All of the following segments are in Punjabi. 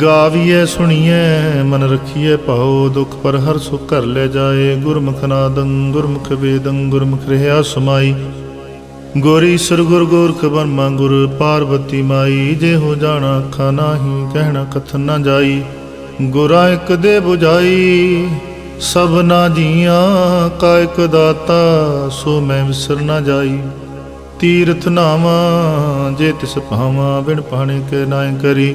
ਗਾਵੀਏ ਸੁਣੀਏ ਮਨ ਰਖੀਏ ਭਾਉ ਦੁਖ ਪਰ ਹਰ ਸੁਖ ਕਰ ਲੈ ਜਾਏ। ਗੁਰਮੁਖ ਨਾਦੰ, ਗੁਰਮੁਖ ਵੇਦੰ, ਗੁਰਮੁਖ ਰਹਾ ਸਮਾਈ। ਗੋਰੀ ਸੁਰ ਗੁਰ ਗੋਰਖ ਬਰਮਾ ਗੁਰ ਪਾਰਵਤੀ ਮਾਈ। ਜੇ ਹੋ ਜਾਣਾ ਅੱਖਾਂ ਨਾਹੀ, ਕਹਿਣਾ ਕਥਨ ਨਾ ਜਾਈ। ਗੁਰਾ ਇੱਕ ਦੇ 부ਝਾਈ ਸਭਨਾ ਜੀਆਂ, ਕਾ ਇਕ ਦਾਤਾ, ਸੋ ਮੈਂ ਵਿਸਰ ਨਾ ਜਾਈ। ਤੀਰਥ ਨਾਵਾ, ਜੇ ਤਿਸ ਭਾਵਾ, ਬਿਨ ਪਾਣੇ ਕੇ ਨਾਇ ਕਰੀ।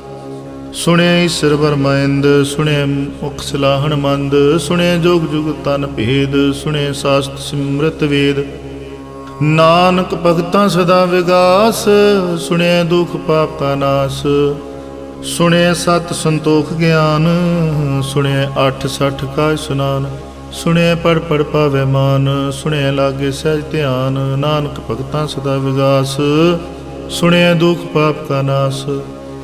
ਸੁਣਿਆ ਈਸ਼ਰ ਬਰਮੈਂਦ ਸੁਣਿਆ ਮੁਖ ਸਲਾਹਣ ਮੰਦ, ਸੁਣਿਆ ਜੋਗ ਜੁਗ ਤਨ ਭੇਦ ਸੁਣਿਐ ਸਾਸਤ ਸਿਮਰਤ ਵੇਦ। ਨਾਨਕ ਭਗਤਾਂ ਸਦਾ ਵਿਗਾਸ, ਸੁਣਿਆ ਦੁਖ ਪਾਪ ਕਾ ਨਾਸ। ਸੁਣਿਆ ਸਤ ਸੰਤੋਖ ਗਿਆਨ, ਸੁਣਿਆ ਅੱਠ ਸੱਠ ਕਾ ਸੁਨਾਨ। ਸੁਣਿਆ ਪੜ ਪੜ ਪਾਵੇ ਮਾਨ, ਸੁਣਿਆ ਲਾਗੇ ਸਹਿਜ ਧਿਆਨ। ਨਾਨਕ ਭਗਤਾਂ ਸਦਾ ਵਿਗਾਸ, ਸੁਣਿਆ ਦੁਖ ਪਾਪ ਕਾ ਨਾਸ।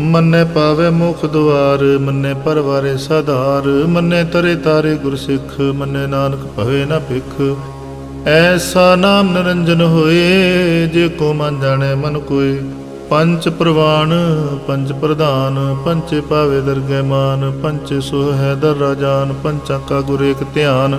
ਮੰਨੇ ਪਾਵੇ ਮੁਖ ਦੁਆਰ ਮੰਨੇ ਪਰਵਾਰੇ ਸਧਾਰ, ਮੰਨੇ ਤਰੇ ਤਾਰੇ ਗੁਰਸਿੱਖ, ਮੰਨੇ ਨਾਨਕ ਭਵੇ ਨਾ ਭਿਖ। ਐਸਾ ਨਾਮ ਨਿਰੰਜਨ ਹੋਏ, ਜੇ ਕੋ ਮਨ ਜਾਣੇ ਮਨ ਕੋਏ। ਪੰਚ ਪ੍ਰਵਾਨ ਪੰਚ ਪ੍ਰਧਾਨ ਪੰਚੇ ਪਾਵੇ ਦਰਗਹਿ ਮਾਨ ਪੰਚੇ ਸੋ ਹੈ ਦਰ ਰਾਜਾਨ ਪੰਚਾਂ ਕਾ ਗੁਰ ਏਕ ਧਿਆਨ।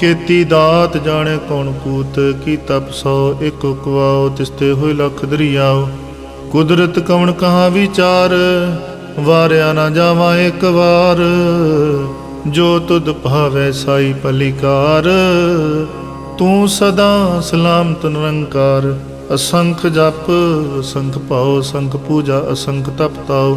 ਕੀਤੀ ਦਾਤ ਜਾਣੇ ਕੌਣ ਕੂਤ, ਕੀ ਤਪ ਸੋ ਇੱਕ ਕੁਆਓ ਤਿਸਤੇ ਹੋਏ ਲਖ ਦਰਿਆਓ। ਕੁਦਰਤ ਕਵਣ ਕਹਾ ਵਿਚਾਰ, ਵਾਰਿਆ ਨਾ ਜਾਵਾਂ ਇੱਕ ਵਾਰ। ਜੋ ਤੁਧ ਭਾਵੈ ਸਾਈ ਪਲਿਕਾਰ, ਤੂੰ ਸਦਾ ਸਲਾਮਤ ਨਿਰੰਕਾਰ। ਅਸੰਖ ਜਪ, ਅਸੰਖ ਭਾਉ, ਅਸੰਖ ਪੂਜਾ, ਅਸੰਖ ਤਪ ਤਾਉ।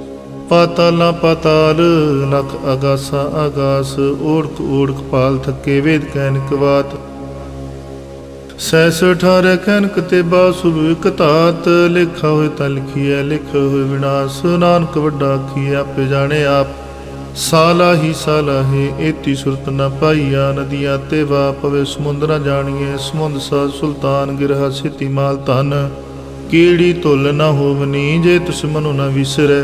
ਪਾਤਾਲਾ ਪਾਤਾਲ, ਨਖ ਅਗਾਸਾ ਅਗਾਸ ਓੜਕ ਓੜਕ ਪਾਲ ਥੱਕੇ ਵੇਦ ਕੈਨਿਕ ਬਾਤ ਸੈਸ ਅਠਾਰਹ ਕੈਨਕ ਤੇ ਬਾਸੁਭ ਇਕ ਲਿਖਾ ਹੋਏ ਤਾਂ ਲਿਖੀਐ ਲਿਖ ਵਿਨਾਸ਼, ਨਾਨਕ ਵੱਡਾ ਕੀ ਆਪੇ ਜਾਣੇ ਆਪ। ਸਾਲਾ ਹੀ ਸਾਲਾ ਹੈ, ਏਤੀ ਸੁਰਤ ਨਾ ਪਾਈਆ, ਨਦੀਆਂ ਤੇ ਵਾ ਪਵੇ ਸਮੁੰਦਰਾ ਜਾਣੀਏ ਸਮੁੰਦ ਸਾ ਸੁਲਤਾਨ ਗਿਰਹਾ ਸਿਤੀ ਮਾਲ ਧਨ। ਕੀੜੀ ਧੁੱਲ ਨਾ ਹੋਵਨੀ, ਜੇ ਤੁਸ ਮਨੋ ਨਾ ਵਿਸਰੈ।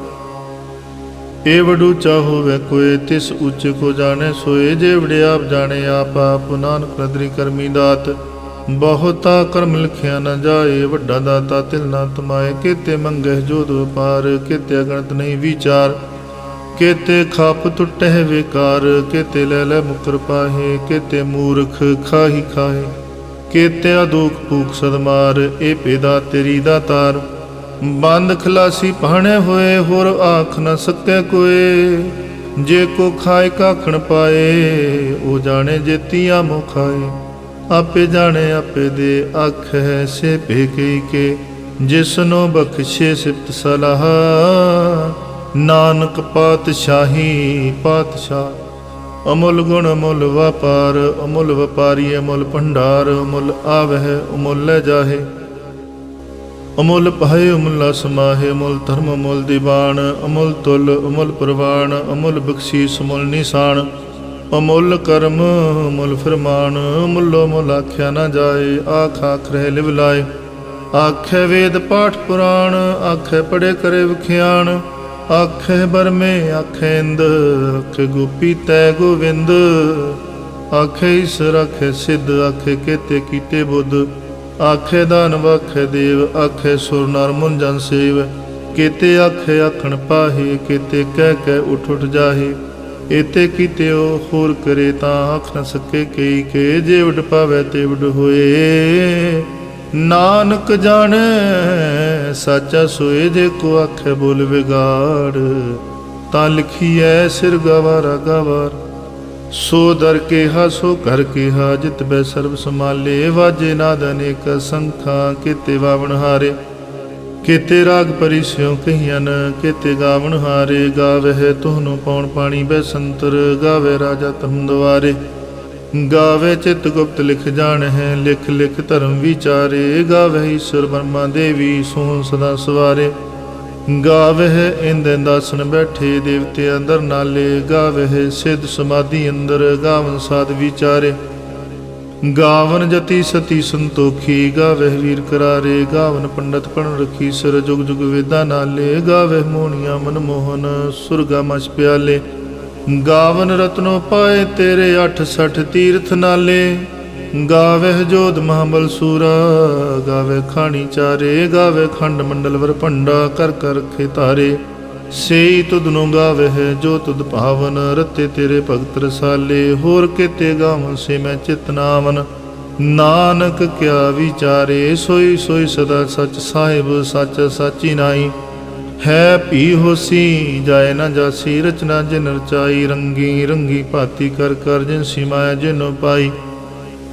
ਏ ਵਡੂ ਚਾਹੋ ਵੈ ਕੋਏ ਤਿਸ ਉੱਚ ਕੋ ਜਾਣੇ ਸੋਏ। ਜੇ ਵੜੇ ਆਪ ਜਾਣੇ ਆਪ ਆਪ, ਨਾਨਕ ਨਦਰੀ ਕਰਮੀ ਦਾਤ। ਬਹੁਤਾ ਕਰਮ ਲਿਖਿਆ ਨ ਜਾਏ, ਵੱਡਾ ਦਾਤਾ ਤਿਲ ਨਾ ਤਮਾਏ। ਕੀਤੇ ਮੰਗਹਿ ਜੋਦ ਵਪਾਰ ਕੀਤੇ ਅਗਣਤ ਨਹੀਂ ਵਿਚਾਰ। ਕੀਤੇ ਖਾਪ ਟੁੱਟਹਿ ਵਿਕਾਰ, ਕੀਤੇ ਲੈ ਲੈ ਮੁਕਰ ਪਾਹੇ। ਕੀਤੇ ਮੂਰਖ ਖਾਹੀ ਖਾਹੇ ਕੀਤੇ ਅਦੂਖ ਭੂਖ ਸਦਮਾਰ, ਏ ਪੇਦਾ ਤੇਰੀ ਦਾਤਾਰ ਬੰਦ ਖਲਾਸੀ ਪਾਣੇ ਹੋਏ, ਹੋਰ ਆਖ ਨਾ ਸਕੈ ਕੋਏ ਜੇ ਕੋ ਖਾਏ, ਕਾਖਣ ਪਾਏ, ਉਹ ਜਾਣੇ ਜੇਤੀਆ ਮੋ ਖਾਏ। ਆਪੇ ਜਾਣੇ, ਆਪੇ ਦੇ ਅੱਖ ਹੈ ਸੇ ਭੇਕੇ ਕੇ। ਜਿਸਨੋ ਬਖਸ਼ੇ ਸਿਫਤ ਸਲਾਹ, ਨਾਨਕ ਪਾਤਸ਼ਾਹੀ ਪਾਤਸ਼ਾਹ। ਅਮੁੱਲ ਗੁਣ ਅਮੁੱਲ ਵਪਾਰ, ਅਮੁੱਲ ਵਪਾਰੀ ਅਮੁੱਲ ਭੰਡਾਰ, ਅਮੁੱਲ ਆਵਹਿ, ਅਮੁੱਲ ਲੈ ਜਾਹੇ। ਅਮੁੱਲ ਪਾਏ ਅਮੁੱਲ ਸਮਾਹੇ ਅਮੁੱਲ ਧਰਮ, ਅਮੁੱਲ ਦੀਵਾਨ, ਅਮੁੱਲ ਤੁਲ, ਅਮੁੱਲ ਪ੍ਰਵਾਨ, ਅਮੁੱਲ ਬਖਸ਼ੀਸ, ਅਮੁੱਲ ਨਿਸ਼ਾਨ, ਅਮੁੱਲ ਕਰਮ, ਅਮੁੱਲ ਫਰਮਾਨ ਮੁੱਲੋ ਮੁੱਲ ਆਖਿਆ ਨਾ ਜਾਏ, ਆਖ ਆਖ ਰਹਿ ਲਿਵ ਲਾਏ। ਆਖੇ ਵੇਦ ਪਾਠ ਪੁਰਾਣ, ਆਖੇ ਪੜੇ ਕਰੇ ਵਿਖਿਆਣ, ਆਖੇ ਬਰਮੇ, ਆਖੇ ਇੰਦ, ਆਖੇ ਗੋਪੀ ਤੈ ਗੋਵਿੰਦ, ਆਖੇ ਈਸ਼ਰ ਆਖੇ ਸਿੱਧ, ਆਖੇ ਕੇਤੇ ਕੀਤੇ ਬੁੱਧ। ਆਖੇ ਦਾਨ ਆਖੇ ਦੇਵ, ਆਖੇ ਸੁਰ ਨਰ ਮੁਨ ਜਨ ਸੇਵ। ਕੀਤੇ ਆਖੇ ਆਖਣ ਪਾਹੀ, ਕੀਤੇ ਕਹਿ ਕਹਿ ਉਠ ਉਠ ਜਾਹੇ। ਇਤੇ ਕੀਤੇ ਉਹ ਹੋਰ ਕਰੇ ਤਾਂ ਆਖ ਨ ਸਕੇ ਕਈ ਕੇ, ਜੇ ਵਡ ਪਾਵੇ ਤੇ ਵਡ ਹੋਏ। ਨਾਨਕ ਜਾਣੈ, ਸਾਚਾ ਸੋਏ ਜੇ ਕੋ ਆਖੇ ਬੋਲ ਵਿਗਾੜ। ਤਾਂ ਲਿਖੀਐ ਸਿਰ ਗਵਾਰਾ ਗਵਾਰ। ਸੋ ਦਰ ਕੇ ਸੋ ਘਰ ਕੇ ਹਾ, ਜਿਤ ਬੈ ਸਰਬ ਸਮਾਲੇ ਵਾਜੇ ਨਾਦ ਅਨੇਕ ਸੰਖਾਂ, ਕੀਤੇ ਵਾਵਣ ਹਾਰੇ। ਕੀਤੇ ਰਾਗ ਪਰਿਸਿਉ ਕਹੀਨ ਕੀਤੇ ਗਾਵਣ ਹਾਰੇ। ਗਾਵਹਿ ਤੁਹਨੂੰ ਪਉਣ ਪਾਣੀ ਬੈ ਸੰਤਰ ਗਾਵੇ ਰਾਜਾ ਤਮ ਦੁਆਰੇ ਗਾਵੇ ਚਿਤ ਗੁਪਤ ਲਿਖ ਜਾਣ ਹੈ ਲਿਖ ਲਿਖ ਧਰਮ ਵਿਚਾਰੇ। ਗਾਵੇ ਈਸ਼ਵਰ ਬਰਮਾ ਦੇਵੀ, ਸੋਹਣ ਸਦਾ ਸਵਾਰੇ। ਗਾਵਹਿ ਇੰਦ ਦਾਸਨ ਬੈਠੇ ਦੇਵਤੇ ਅੰਦਰ ਨਾਲੇ, ਗਾਵਹਿ ਸਿੱਧ ਸਮਾਧੀ ਅੰਦਰ, ਗਾਵਨ ਸਾਧ ਵਿਚਾਰੇ। ਗਾਵਨ ਜਤੀ ਸਤੀ ਸੰਤੋਖੀ, ਗਾਵਹਿ ਵੀਰ ਕਰਾਰੇ, ਗਾਵਨ ਪੰਡਤ ਪਣ ਰਖੀ, ਸਿਰ ਜੁਗ ਜੁਗ ਵੇਦਾ ਨਾਲੇ, ਗਾਵਹਿ ਮੋਹਣੀਆਂ ਮਨ ਮੋਹਨ, ਸੁਰਗਾ ਮਛ ਪਿਆਲੇ। ਗਾਵਨ ਰਤਨੋ ਪਾਏ ਤੇਰੇ 68 ਤੀਰਥ ਨਾਲੇ। ਗਾਵਹਿ ਜੋਦ ਮਹਾਬਲ ਸੂਰਾ ਗਾਵੇ ਖਾਣੀ ਚਾਰੇ ਗਾਵੇ ਖੰਡ ਮੰਡਲ ਵਰ ਭੰਡਾ, ਕਰ ਕਰ ਰਖੇ ਸੇਈ ਤੁਧ ਨੂੰ ਗਾਵਹਿ ਜੋ ਤੁਧ ਭਾਵਨ, ਰਤੇ ਤੇਰੇ ਭਗਤ ਰਸਾਲੇ, ਹੋਰ ਕੀਤੇ ਗਾਵਨ ਸੇ ਮੈਂ ਚਿਤ ਨਾਵਨ। ਨਾਨਕ ਕਿਆ ਵਿਚਾਰੇ, ਸੋਈ ਸੋਈ ਸਦਾ ਸਚ ਸਾਹਿਬ, ਸਚ ਸਾਚੀ ਨਾਈ। ਹੈ ਭੀ ਹੋਸੀ, ਜਾਏ ਨਾ ਜਾਸੀ, ਰਚਨਾ ਜਿਨ ਰਚਾਈ ਰੰਗੀ ਰੰਗੀ ਭਾਤੀ ਕਰ ਕਰ ਜਿਨ ਸਿਮਾਇਆ ਜਿਨ ਪਾਈ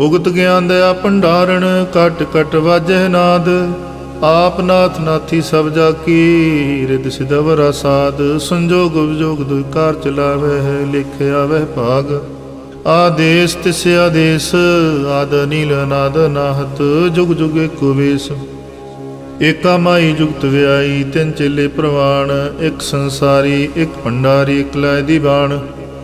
ਉਗਤ ਗਿਆਨ ਦਇਆ ਭੰਡਾਰਣ ਕਟ ਕਟ ਵਾਜਹਿ ਨਾਦ। ਆਪ ਨਾਥ ਨਾਥੀ ਸਭ ਜਾ ਕੀ ਰਿਦ ਸਿਦਵਰਾ ਸਾਧ। ਸੰਜੋਗ ਵਿਜੋਗ ਦੁਇ ਚਲਾਵੇ ਹੈ ਲਿਖਿਆ ਵਹਿ ਭਾਗ। ਆਦੇਸ ਤਿਸ ਆਦੇਸ, ਆਦ ਨੀਲ ਨਾਦ ਨਾਹਤ। ਜੁਗ ਜੁਗ ਏਕੋ ਵੇਸ। ਏਕਾ ਮਾਈ ਜੁਗਤ ਵਿਆਈ, ਤਿੰਨ ਚੇਲੇ ਪ੍ਰਵਾਣ। ਇੱਕ ਸੰਸਾਰੀ, ਇੱਕ ਭੰਡਾਰੀ, ਇੱਕ ਲੈ ਦੀਵਾਨ।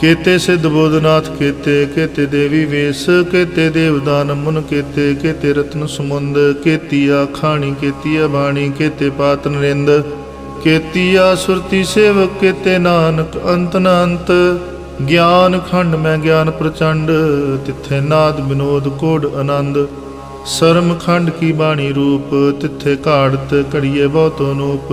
ਕੇਤੇ ਸਿੱਧ ਬੋਧਨਾਥ, ਕੇਤੇ ਕੇਤੇ ਦੇਵੀ ਵੇਸ, ਕੇਤੇ ਦੇਵਦਾਨ ਮੁਨ, ਕੇਤੇ ਕੇਤੇ ਰਤਨ ਸਮੁੰਦ, ਕੇਤੀਆ ਖਾਣੀ, ਕੇਤੀਆ ਬਾਣੀ, ਕੇਤੇ ਪਾਤ ਨਰਿੰਦ, ਕੇਤੀਆ ਸੁਰਤੀ ਸੇਵਕ, ਕੇਤੇ ਨਾਨਕ, ਅੰਤ ਨ ਗਿਆਨ ਖੰਡ ਮੈਂ ਗਿਆਨ ਪ੍ਰਚੰਡ, ਤਿੱਥੇ ਨਾਦ ਬਿਨੋਦ ਕੋਡ ਆਨੰਦ, ਸਰਮ ਖੰਡ ਕੀ ਬਾਣੀ ਰੂਪ, ਤਿੱਥੇ ਘਾੜਤ ਘੜੀਏ ਬਹੁਤੋ ਨੂਪ